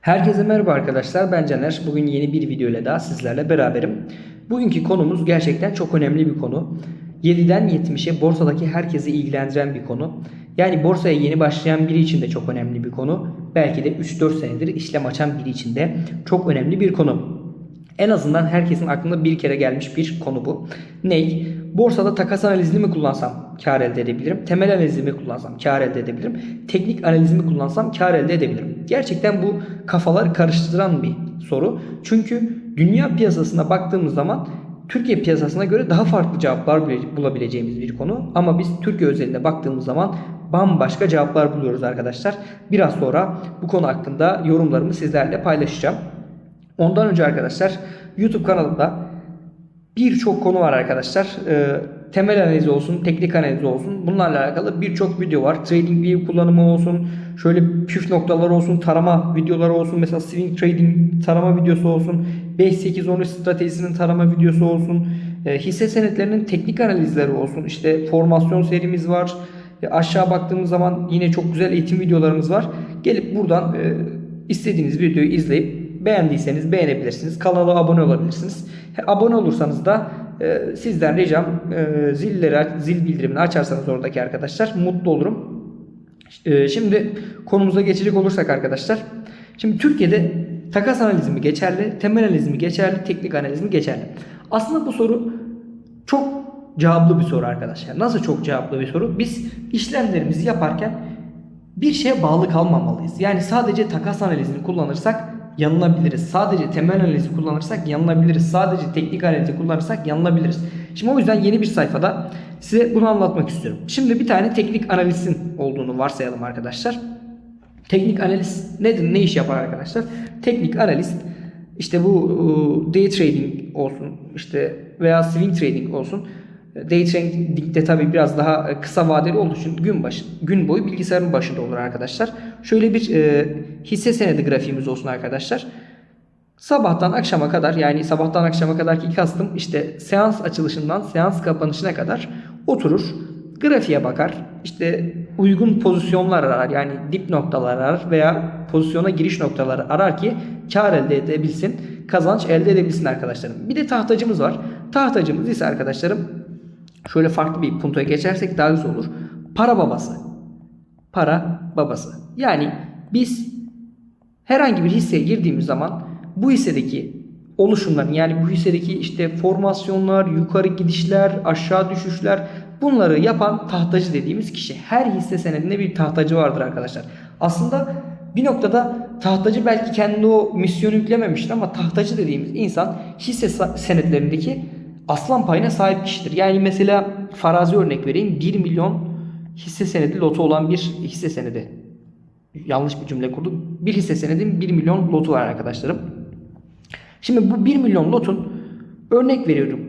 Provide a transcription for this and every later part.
Herkese merhaba arkadaşlar ben Caner. Bugün yeni bir video ile daha sizlerle beraberim. Bugünkü konumuz gerçekten çok önemli bir konu. 7'den 70'e borsadaki herkesi ilgilendiren bir konu. Yani borsaya yeni başlayan biri için de çok önemli bir konu. Belki de 3-4 senedir işlem açan biri için de çok önemli bir konu. En azından herkesin aklına bir kere gelmiş bir konu bu. Ney? Borsada takas analizini mi kullansam kar elde edebilirim? Temel analizini mi kullansam kar elde edebilirim? Teknik analizimi kullansam kar elde edebilirim. Gerçekten bu kafaları karıştıran bir soru. Çünkü dünya piyasasına baktığımız zaman Türkiye piyasasına göre daha farklı cevaplar bile- bulabileceğimiz bir konu. Ama biz Türkiye özelinde baktığımız zaman bambaşka cevaplar buluyoruz arkadaşlar. Biraz sonra bu konu hakkında yorumlarımı sizlerle paylaşacağım. Ondan önce arkadaşlar YouTube kanalımda birçok konu var arkadaşlar. Ee, temel analizi olsun, teknik analizi olsun. Bunlarla alakalı birçok video var. TradingView kullanımı olsun, şöyle püf noktalar olsun, tarama videoları olsun. Mesela swing trading tarama videosu olsun. 5-8-13 stratejisinin tarama videosu olsun. e, hisse senetlerinin teknik analizleri olsun. İşte formasyon serimiz var. E, aşağı baktığımız zaman yine çok güzel eğitim videolarımız var. Gelip buradan e, istediğiniz videoyu izleyip Beğendiyseniz beğenebilirsiniz. Kanala abone olabilirsiniz. Abone olursanız da e, sizden ricam e, zilleri zil bildirimini açarsanız oradaki arkadaşlar mutlu olurum. E, şimdi konumuza geçecek olursak arkadaşlar. Şimdi Türkiye'de takas analizi geçerli, temel analiz mi geçerli, teknik analiz mi geçerli? Aslında bu soru çok cevaplı bir soru arkadaşlar. Nasıl çok cevaplı bir soru? Biz işlemlerimizi yaparken bir şeye bağlı kalmamalıyız. Yani sadece takas analizini kullanırsak yanılabiliriz. Sadece temel analizi kullanırsak yanılabiliriz. Sadece teknik analizi kullanırsak yanılabiliriz. Şimdi o yüzden yeni bir sayfada size bunu anlatmak istiyorum. Şimdi bir tane teknik analizin olduğunu varsayalım arkadaşlar. Teknik analiz nedir? Ne iş yapar arkadaşlar? Teknik analist işte bu e, day trading olsun işte veya swing trading olsun. Day trading'de tabii biraz daha e, kısa vadeli olduğu için gün başı, gün boyu bilgisayarın başında olur arkadaşlar. Şöyle bir e, hisse senedi grafiğimiz olsun arkadaşlar. Sabahtan akşama kadar yani sabahtan akşama kadarki kastım işte seans açılışından seans kapanışına kadar oturur. Grafiğe bakar. işte uygun pozisyonlar arar. Yani dip noktalar arar veya pozisyona giriş noktaları arar ki kar elde edebilsin. Kazanç elde edebilsin arkadaşlarım. Bir de tahtacımız var. Tahtacımız ise arkadaşlarım şöyle farklı bir puntoya geçersek daha güzel olur. Para babası. Para babası. Yani biz herhangi bir hisseye girdiğimiz zaman bu hissedeki oluşumların yani bu hissedeki işte formasyonlar, yukarı gidişler, aşağı düşüşler bunları yapan tahtacı dediğimiz kişi. Her hisse senedinde bir tahtacı vardır arkadaşlar. Aslında bir noktada tahtacı belki kendi o misyonu yüklememiştir ama tahtacı dediğimiz insan hisse senetlerindeki aslan payına sahip kişidir. Yani mesela farazi örnek vereyim 1 milyon hisse senedi lotu olan bir hisse senedi yanlış bir cümle kurdum. Bir hisse senedin 1 milyon lotu var arkadaşlarım. Şimdi bu 1 milyon lotun örnek veriyorum.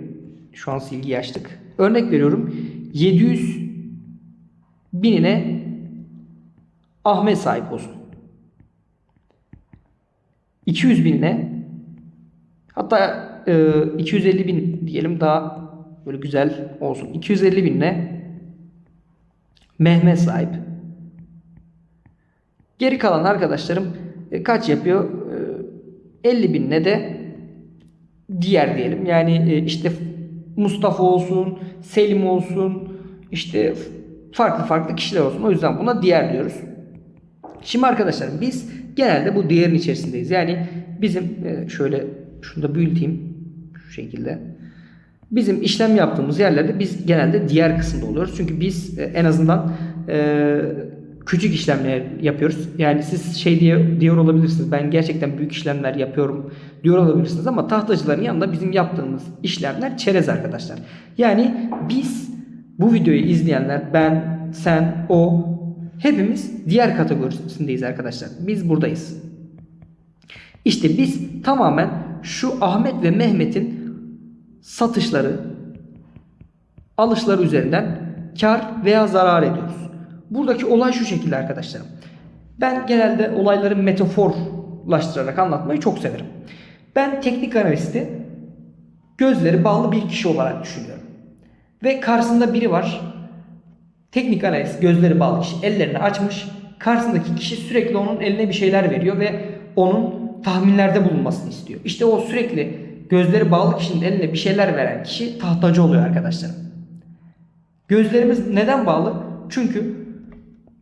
Şu an silgiyi açtık. Örnek veriyorum. 700 binine Ahmet sahip olsun. 200 binine hatta e, 250 bin diyelim daha böyle güzel olsun. 250 binine Mehmet sahip. Geri kalan arkadaşlarım e, kaç yapıyor? E, 50 binine de diğer diyelim. Yani e, işte Mustafa olsun, Selim olsun, işte farklı farklı kişiler olsun. O yüzden buna diğer diyoruz. Şimdi arkadaşlarım biz genelde bu diğerin içerisindeyiz. Yani bizim e, şöyle şunu da büyüteyim şekilde. Bizim işlem yaptığımız yerlerde biz genelde diğer kısımda oluyoruz. Çünkü biz e, en azından e, küçük işlemler yapıyoruz. Yani siz şey diye diyor olabilirsiniz. Ben gerçekten büyük işlemler yapıyorum diyor olabilirsiniz ama tahtacıların yanında bizim yaptığımız işlemler çerez arkadaşlar. Yani biz bu videoyu izleyenler ben, sen, o hepimiz diğer kategorisindeyiz arkadaşlar. Biz buradayız. İşte biz tamamen şu Ahmet ve Mehmet'in satışları, alışları üzerinden kar veya zarar ediyoruz. Buradaki olay şu şekilde arkadaşlarım. Ben genelde olayları metaforlaştırarak anlatmayı çok severim. Ben teknik analisti gözleri bağlı bir kişi olarak düşünüyorum. Ve karşısında biri var. Teknik analist gözleri bağlı kişi ellerini açmış. Karşısındaki kişi sürekli onun eline bir şeyler veriyor ve onun tahminlerde bulunmasını istiyor. İşte o sürekli gözleri bağlı kişinin eline bir şeyler veren kişi tahtacı oluyor arkadaşlarım. Gözlerimiz neden bağlı? Çünkü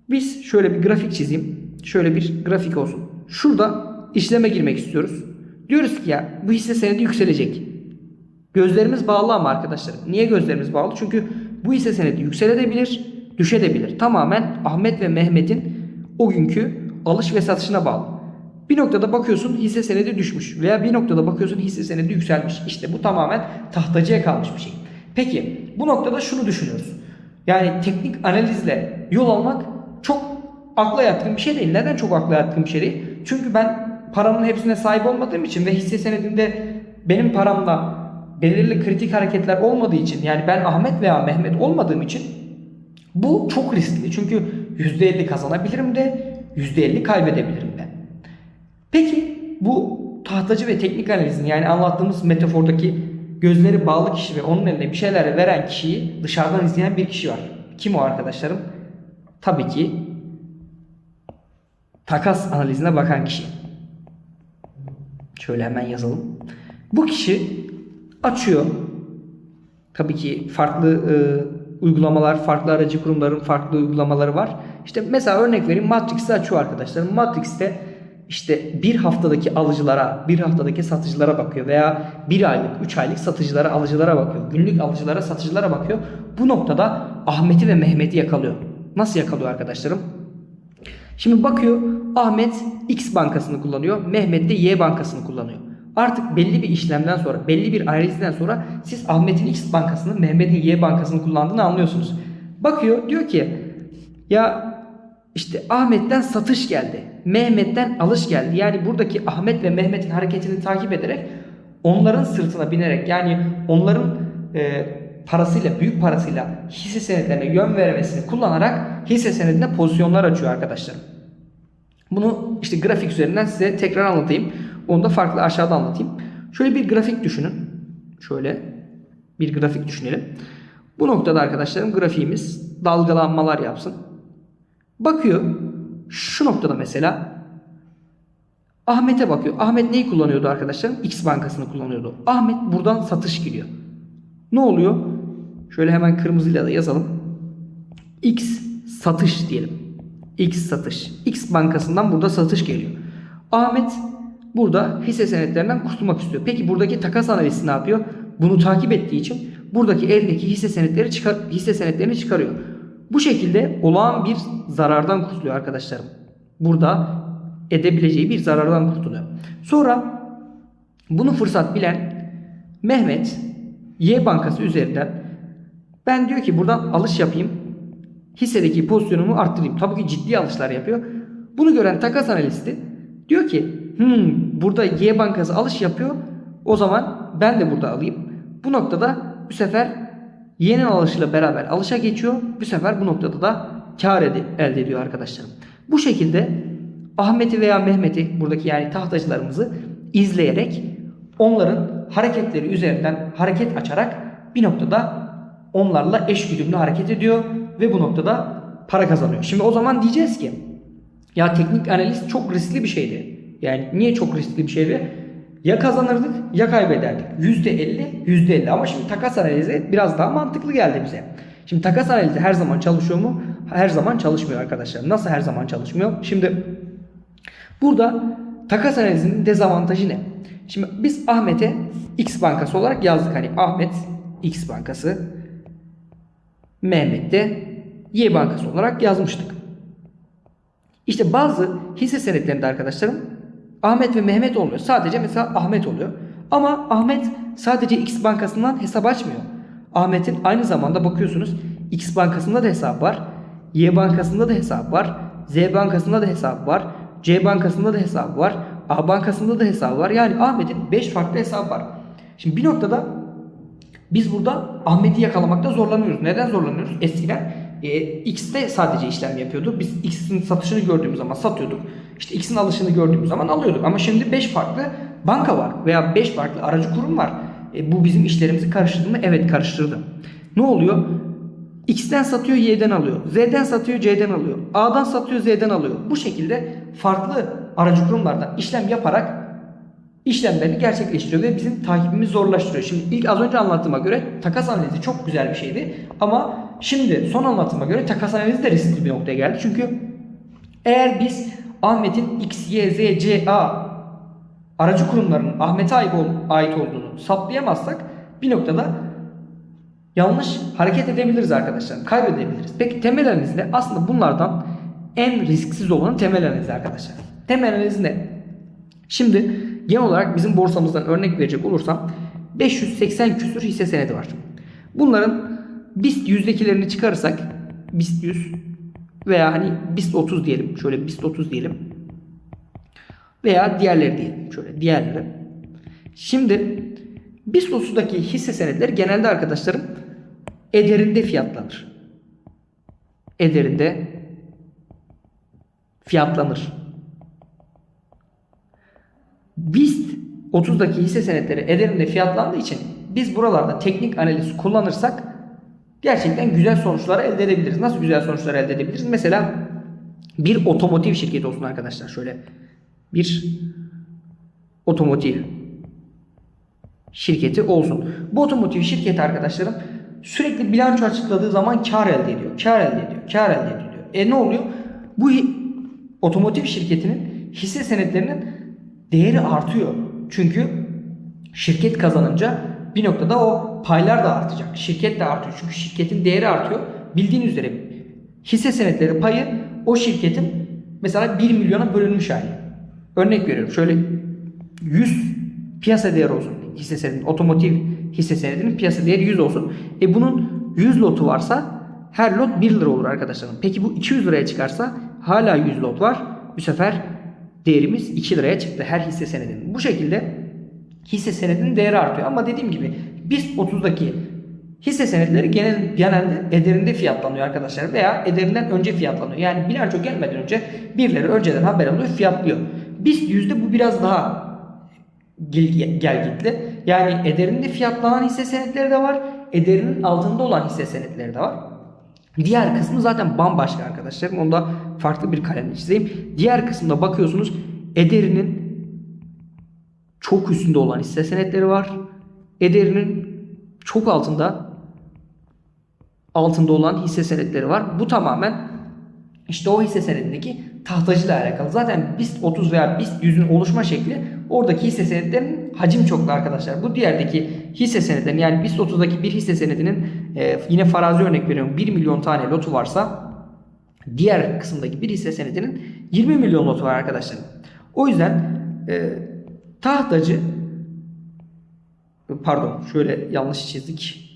biz şöyle bir grafik çizeyim. Şöyle bir grafik olsun. Şurada işleme girmek istiyoruz. Diyoruz ki ya bu hisse senedi yükselecek. Gözlerimiz bağlı ama arkadaşlar. Niye gözlerimiz bağlı? Çünkü bu hisse senedi yükselebilir, düşebilir. Tamamen Ahmet ve Mehmet'in o günkü alış ve satışına bağlı. Bir noktada bakıyorsun hisse senedi düşmüş veya bir noktada bakıyorsun hisse senedi yükselmiş. İşte bu tamamen tahtacıya kalmış bir şey. Peki bu noktada şunu düşünüyoruz. Yani teknik analizle yol almak çok akla yatkın bir şey değil. Neden çok akla yatkın bir şey değil? Çünkü ben paranın hepsine sahip olmadığım için ve hisse senedinde benim paramla belirli kritik hareketler olmadığı için yani ben Ahmet veya Mehmet olmadığım için bu çok riskli. Çünkü %50 kazanabilirim de %50 kaybedebilirim de. Peki bu tahtacı ve teknik analizin yani anlattığımız metafordaki gözleri bağlı kişi ve onun eline bir şeyler veren kişiyi dışarıdan izleyen bir kişi var. Kim o arkadaşlarım? Tabii ki takas analizine bakan kişi. Şöyle hemen yazalım. Bu kişi açıyor. Tabii ki farklı e, uygulamalar, farklı aracı kurumların farklı uygulamaları var. İşte mesela örnek vereyim Matrix'i açıyor arkadaşlar. Matrix'te işte bir haftadaki alıcılara, bir haftadaki satıcılara bakıyor veya bir aylık, üç aylık satıcılara, alıcılara bakıyor. Günlük alıcılara, satıcılara bakıyor. Bu noktada Ahmet'i ve Mehmet'i yakalıyor. Nasıl yakalıyor arkadaşlarım? Şimdi bakıyor Ahmet X bankasını kullanıyor, Mehmet de Y bankasını kullanıyor. Artık belli bir işlemden sonra, belli bir analizden sonra siz Ahmet'in X bankasını, Mehmet'in Y bankasını kullandığını anlıyorsunuz. Bakıyor diyor ki ya işte Ahmet'ten satış geldi. Mehmet'ten alış geldi. Yani buradaki Ahmet ve Mehmet'in hareketini takip ederek onların sırtına binerek yani onların e, parasıyla, büyük parasıyla hisse senetlerine yön vermesini kullanarak hisse senedine pozisyonlar açıyor arkadaşlarım. Bunu işte grafik üzerinden size tekrar anlatayım. Onu da farklı aşağıda anlatayım. Şöyle bir grafik düşünün. Şöyle bir grafik düşünelim. Bu noktada arkadaşlarım grafiğimiz dalgalanmalar yapsın. Bakıyor. Şu noktada mesela Ahmet'e bakıyor. Ahmet neyi kullanıyordu arkadaşlarım? X bankasını kullanıyordu. Ahmet buradan satış giriyor. Ne oluyor? Şöyle hemen kırmızıyla da yazalım. X satış diyelim. X satış. X bankasından burada satış geliyor. Ahmet burada hisse senetlerinden kurtulmak istiyor. Peki buradaki takas analisti ne yapıyor? Bunu takip ettiği için buradaki eldeki hisse senetleri çıkar, hisse senetlerini çıkarıyor. Bu şekilde olağan bir zarardan kurtuluyor arkadaşlarım. Burada edebileceği bir zarardan kurtuluyor. Sonra bunu fırsat bilen Mehmet Y bankası üzerinden ben diyor ki buradan alış yapayım. Hissedeki pozisyonumu arttırayım. Tabii ki ciddi alışlar yapıyor. Bunu gören takas analisti diyor ki hmm, burada Y bankası alış yapıyor. O zaman ben de burada alayım. Bu noktada bu sefer Y'nin alışıyla beraber alışa geçiyor. Bu sefer bu noktada da kar elde ediyor arkadaşlarım. Bu şekilde Ahmet'i veya Mehmet'i buradaki yani tahtacılarımızı izleyerek onların hareketleri üzerinden hareket açarak bir noktada onlarla eşgüdümlü hareket ediyor ve bu noktada para kazanıyor. Şimdi o zaman diyeceğiz ki ya teknik analiz çok riskli bir şeydi. Yani niye çok riskli bir şeydi? Ya kazanırdık ya kaybederdik. %50, %50 ama şimdi takas analizi biraz daha mantıklı geldi bize. Şimdi takas analizi her zaman çalışıyor mu? Her zaman çalışmıyor arkadaşlar. Nasıl her zaman çalışmıyor? Şimdi burada takas analizinin dezavantajı ne? Şimdi biz Ahmet'e X bankası olarak yazdık. Hani Ahmet X bankası, Mehmet de Y bankası olarak yazmıştık. İşte bazı hisse senetlerinde arkadaşlarım Ahmet ve Mehmet olmuyor. Sadece mesela Ahmet oluyor. Ama Ahmet sadece X bankasından hesap açmıyor. Ahmet'in aynı zamanda bakıyorsunuz X bankasında da hesap var. Y bankasında da hesap var. Z bankasında da hesap var. C bankasında da hesap var. A bankasında da hesap var. Yani Ahmet'in 5 farklı hesabı var. Şimdi bir noktada biz burada Ahmet'i yakalamakta zorlanıyoruz. Neden zorlanıyoruz? Eskiden e, X'te sadece işlem yapıyordu. Biz X'in satışını gördüğümüz zaman satıyorduk. İşte X'in alışını gördüğümüz zaman alıyorduk. Ama şimdi 5 farklı banka var veya 5 farklı aracı kurum var. E, bu bizim işlerimizi karıştırdı mı? Evet karıştırdı. Ne oluyor? X'ten satıyor Y'den alıyor. Z'den satıyor C'den alıyor. A'dan satıyor Z'den alıyor. Bu şekilde farklı aracı kurumlardan işlem yaparak işlemlerini gerçekleştiriyor ve bizim takibimizi zorlaştırıyor. Şimdi ilk az önce anlattığıma göre takas analizi çok güzel bir şeydi ama şimdi son anlattığıma göre takas analizi de riskli bir noktaya geldi. Çünkü eğer biz Ahmet'in X, Y, Z, C, A aracı kurumlarının Ahmet'e ait, ol- ait olduğunu saptayamazsak bir noktada yanlış hareket edebiliriz arkadaşlar. Kaybedebiliriz. Peki temel analiz ne? Aslında bunlardan en risksiz olanı temel analiz arkadaşlar. Temel analiz ne? Şimdi genel olarak bizim borsamızdan örnek verecek olursam 580 küsür hisse senedi var. Bunların BIST yüzdekilerini çıkarırsak BIST 100 veya hani BIST 30 diyelim. Şöyle BIST 30 diyelim. Veya diğerleri diyelim. Şöyle diğerleri. Şimdi BIST 30'daki hisse senetleri genelde arkadaşlarım ederinde fiyatlanır. Ederinde fiyatlanır. BIST 30'daki hisse senetleri ederinde fiyatlandığı için biz buralarda teknik analiz kullanırsak gerçekten güzel sonuçlar elde edebiliriz. Nasıl güzel sonuçlar elde edebiliriz? Mesela bir otomotiv şirketi olsun arkadaşlar. Şöyle bir otomotiv şirketi olsun. Bu otomotiv şirketi arkadaşlarım sürekli bilanço açıkladığı zaman kar elde ediyor. Kar elde ediyor. Kar elde ediyor. E ne oluyor? Bu otomotiv şirketinin hisse senetlerinin değeri artıyor. Çünkü şirket kazanınca bir noktada o paylar da artacak. Şirket de artıyor. Çünkü şirketin değeri artıyor. Bildiğin üzere hisse senetleri payı o şirketin mesela 1 milyona bölünmüş hali. Örnek veriyorum. Şöyle 100 piyasa değeri olsun hisse senedinin. Otomotiv hisse senedinin piyasa değeri 100 olsun. E bunun 100 lotu varsa her lot 1 lira olur arkadaşlarım. Peki bu 200 liraya çıkarsa hala 100 lot var. Bu sefer değerimiz 2 liraya çıktı her hisse senedinin. Bu şekilde hisse senedinin değeri artıyor. Ama dediğim gibi BIST 30'daki hisse senetleri genel, genelde ederinde fiyatlanıyor arkadaşlar veya ederinden önce fiyatlanıyor. Yani bilanço gelmeden önce birileri önceden haber alıyor fiyatlıyor. BIST yüzde bu biraz daha gel, gelgitli. Yani ederinde fiyatlanan hisse senetleri de var. Ederinin altında olan hisse senetleri de var. Diğer kısmı zaten bambaşka arkadaşlar. Onu da farklı bir kalemle çizeyim. Diğer kısımda bakıyorsunuz ederinin çok üstünde olan hisse senetleri var. Ederinin çok altında altında olan hisse senetleri var. Bu tamamen işte o hisse senedindeki tahtacıyla alakalı. Zaten BIST 30 veya BIST 100'ün oluşma şekli oradaki hisse senetlerinin hacim çoklu arkadaşlar. Bu diğerdeki hisse senetlerin yani BIST 30'daki bir hisse senedinin e, yine farazi örnek veriyorum 1 milyon tane lotu varsa diğer kısımdaki bir hisse senedinin 20 milyon lotu var arkadaşlar. O yüzden e, tahtacı pardon şöyle yanlış çizdik.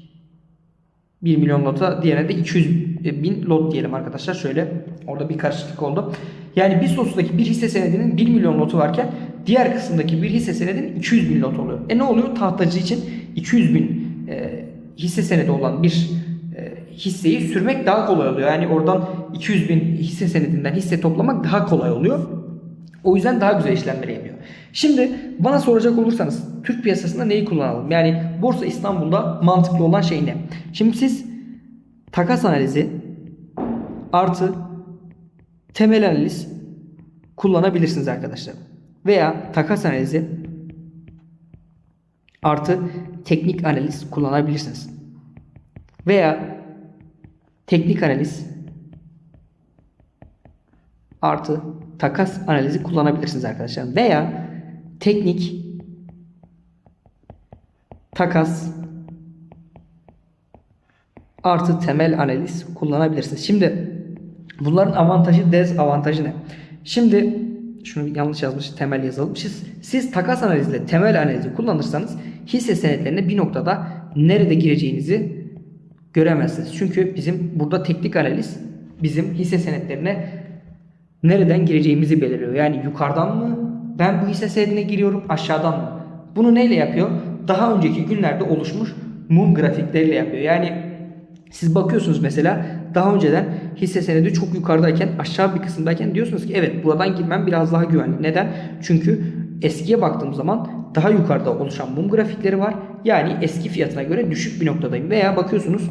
1 milyon lota diğerine de 200 bin lot diyelim arkadaşlar. Şöyle orada bir karışıklık oldu. Yani BIST 30'daki bir hisse senedinin 1 milyon lotu varken diğer kısımdaki bir hisse senedinin 200 bin lot oluyor. E ne oluyor? Tahtacı için 200 bin e, hisse senedi olan bir e, hisseyi sürmek daha kolay oluyor. Yani oradan 200 bin hisse senedinden hisse toplamak daha kolay oluyor. O yüzden daha güzel işlemler yapıyor. Şimdi bana soracak olursanız Türk piyasasında neyi kullanalım? Yani Borsa İstanbul'da mantıklı olan şey ne? Şimdi siz takas analizi artı temel analiz kullanabilirsiniz arkadaşlar. Veya takas analizi artı teknik analiz kullanabilirsiniz. Veya teknik analiz artı takas analizi kullanabilirsiniz arkadaşlar. Veya teknik takas artı temel analiz kullanabilirsiniz. Şimdi bunların avantajı dezavantajı ne? Şimdi şunu yanlış yazmış temel yazalım. Siz, siz takas analizle temel analizi kullanırsanız hisse senetlerine bir noktada nerede gireceğinizi göremezsiniz. Çünkü bizim burada teknik analiz bizim hisse senetlerine nereden gireceğimizi belirliyor. Yani yukarıdan mı ben bu hisse senedine giriyorum aşağıdan mı? Bunu neyle yapıyor? Daha önceki günlerde oluşmuş mum grafikleriyle yapıyor. Yani siz bakıyorsunuz mesela daha önceden hisse senedi çok yukarıdayken aşağı bir kısımdayken diyorsunuz ki evet buradan girmem biraz daha güvenli. Neden? Çünkü eskiye baktığım zaman daha yukarıda oluşan mum grafikleri var. Yani eski fiyatına göre düşük bir noktadayım. Veya bakıyorsunuz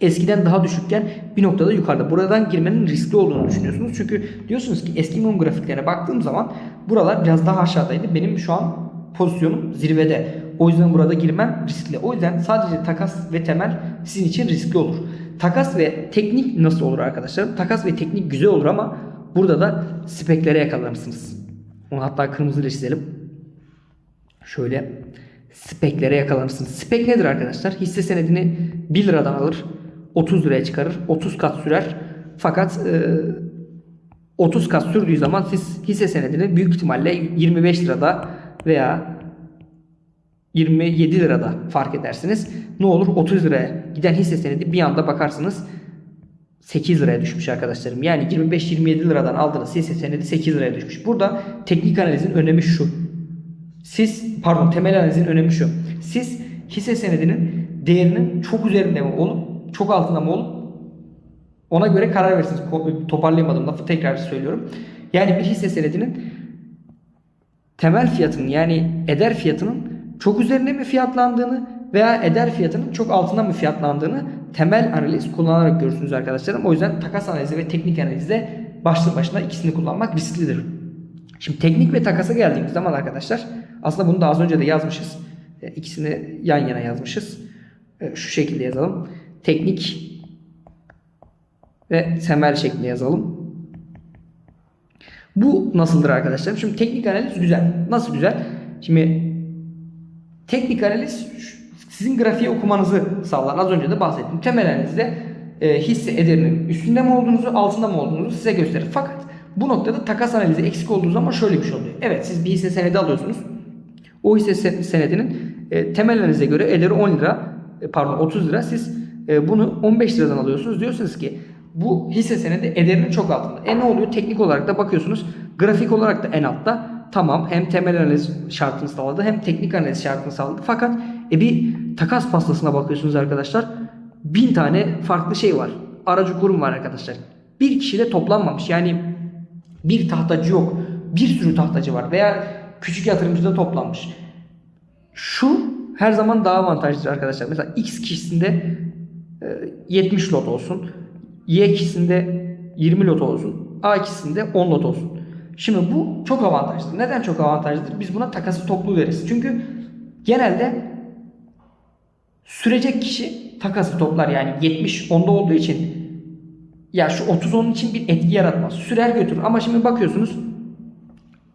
eskiden daha düşükken bir noktada yukarıda. Buradan girmenin riskli olduğunu düşünüyorsunuz. Çünkü diyorsunuz ki eski mum grafiklerine baktığım zaman buralar biraz daha aşağıdaydı. Benim şu an pozisyonum zirvede. O yüzden burada girmem riskli. O yüzden sadece takas ve temel sizin için riskli olur. Takas ve teknik nasıl olur arkadaşlar? Takas ve teknik güzel olur ama burada da speklere yakalanırsınız. Onu hatta kırmızıyla çizelim. Şöyle speklere yakalanırsınız. Spek nedir arkadaşlar? Hisse senedini 1 liradan alır. 30 liraya çıkarır. 30 kat sürer. Fakat e, 30 kat sürdüğü zaman siz hisse senedini büyük ihtimalle 25 lirada veya 27 lirada fark edersiniz. Ne olur 30 liraya giden hisse senedi bir anda bakarsınız 8 liraya düşmüş arkadaşlarım. Yani 25-27 liradan aldığınız hisse senedi 8 liraya düşmüş. Burada teknik analizin önemi şu. Siz pardon temel analizin önemi şu. Siz hisse senedinin değerinin çok üzerinde mi olup çok altında mı olup ona göre karar verirsiniz. Toparlayamadım lafı tekrar söylüyorum. Yani bir hisse senedinin temel fiyatının yani eder fiyatının çok üzerinde mi fiyatlandığını veya eder fiyatının çok altında mı fiyatlandığını temel analiz kullanarak görürsünüz arkadaşlarım. O yüzden takas analizi ve teknik analizde başlı başına ikisini kullanmak risklidir. Şimdi teknik ve takasa geldiğimiz zaman arkadaşlar aslında bunu da az önce de yazmışız. E, İkisini yan yana yazmışız. E, Şu şekilde yazalım. Teknik ve temel şeklinde yazalım. Bu nasıldır arkadaşlar? Şimdi teknik analiz güzel. Nasıl güzel? Şimdi teknik analiz sizin grafiği okumanızı sağlar. Az önce de bahsettim. Temel analizde e, hisse ederinin üstünde mi olduğunuzu, altında mı olduğunuzu size gösterir. Fakat bu noktada takas analizi eksik olduğu zaman şöyle bir şey oluyor. Evet siz bir hisse senedi alıyorsunuz. O hisse se- senedinin e, temel analize göre ederi 10 lira, e, pardon 30 lira. Siz bunu 15 liradan alıyorsunuz. Diyorsunuz ki bu hisse senedi ederinin çok altında. E ne oluyor? Teknik olarak da bakıyorsunuz. Grafik olarak da en altta. Tamam hem temel analiz şartını sağladı hem teknik analiz şartını sağladı. Fakat e, bir takas pastasına bakıyorsunuz arkadaşlar. Bin tane farklı şey var. Aracı kurum var arkadaşlar. Bir kişi de toplanmamış. Yani bir tahtacı yok. Bir sürü tahtacı var. Veya küçük yatırımcı da toplanmış. Şu her zaman daha avantajlıdır arkadaşlar. Mesela X kişisinde e, 70 lot olsun. Y kişisinde 20 lot olsun. A kişisinde 10 lot olsun. Şimdi bu çok avantajlı. Neden çok avantajlıdır? Biz buna takası toplu deriz. Çünkü genelde sürecek kişi takası toplar. Yani 70 onda olduğu için ya şu 30 onun için bir etki yaratmaz. Sürer götürür. Ama şimdi bakıyorsunuz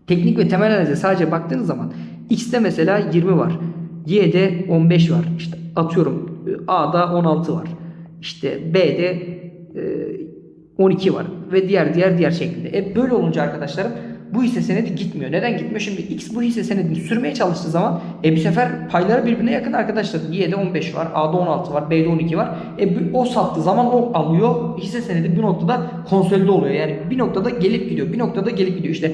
teknik ve temel analize sadece baktığınız zaman X'te mesela 20 var. Y'de 15 var. İşte atıyorum A'da 16 var. İşte B'de e, 12 var ve diğer diğer diğer şeklinde. E böyle olunca arkadaşlarım bu hisse senedi gitmiyor. Neden gitmiyor? Şimdi X bu hisse senedini sürmeye çalıştığı zaman e bir sefer payları birbirine yakın arkadaşlar. Y'de 15 var, A'da 16 var, B'de 12 var. E bu- o sattığı zaman o alıyor. Hisse senedi bir noktada konsolide oluyor. Yani bir noktada gelip gidiyor. Bir noktada gelip gidiyor. İşte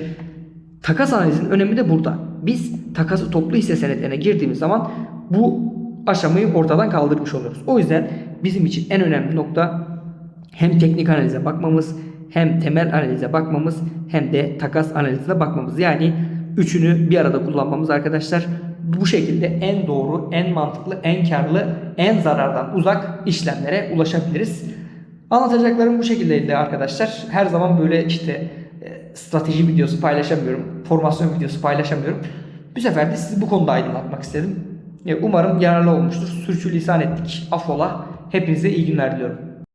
takas analizinin önemi de burada. Biz takası toplu hisse senetlerine girdiğimiz zaman bu aşamayı ortadan kaldırmış oluyoruz. O yüzden bizim için en önemli nokta hem teknik analize bakmamız, hem temel analize bakmamız, hem de takas analizine bakmamız. Yani üçünü bir arada kullanmamız arkadaşlar. Bu şekilde en doğru, en mantıklı, en karlı, en zarardan uzak işlemlere ulaşabiliriz. Anlatacaklarım bu şekildeydi arkadaşlar. Her zaman böyle işte e, strateji videosu paylaşamıyorum, formasyon videosu paylaşamıyorum. Bu sefer de sizi bu konuda aydınlatmak istedim. E, Umarım yararlı olmuştur. Sürçülisan ettik. Affola. Hepinize iyi günler diliyorum.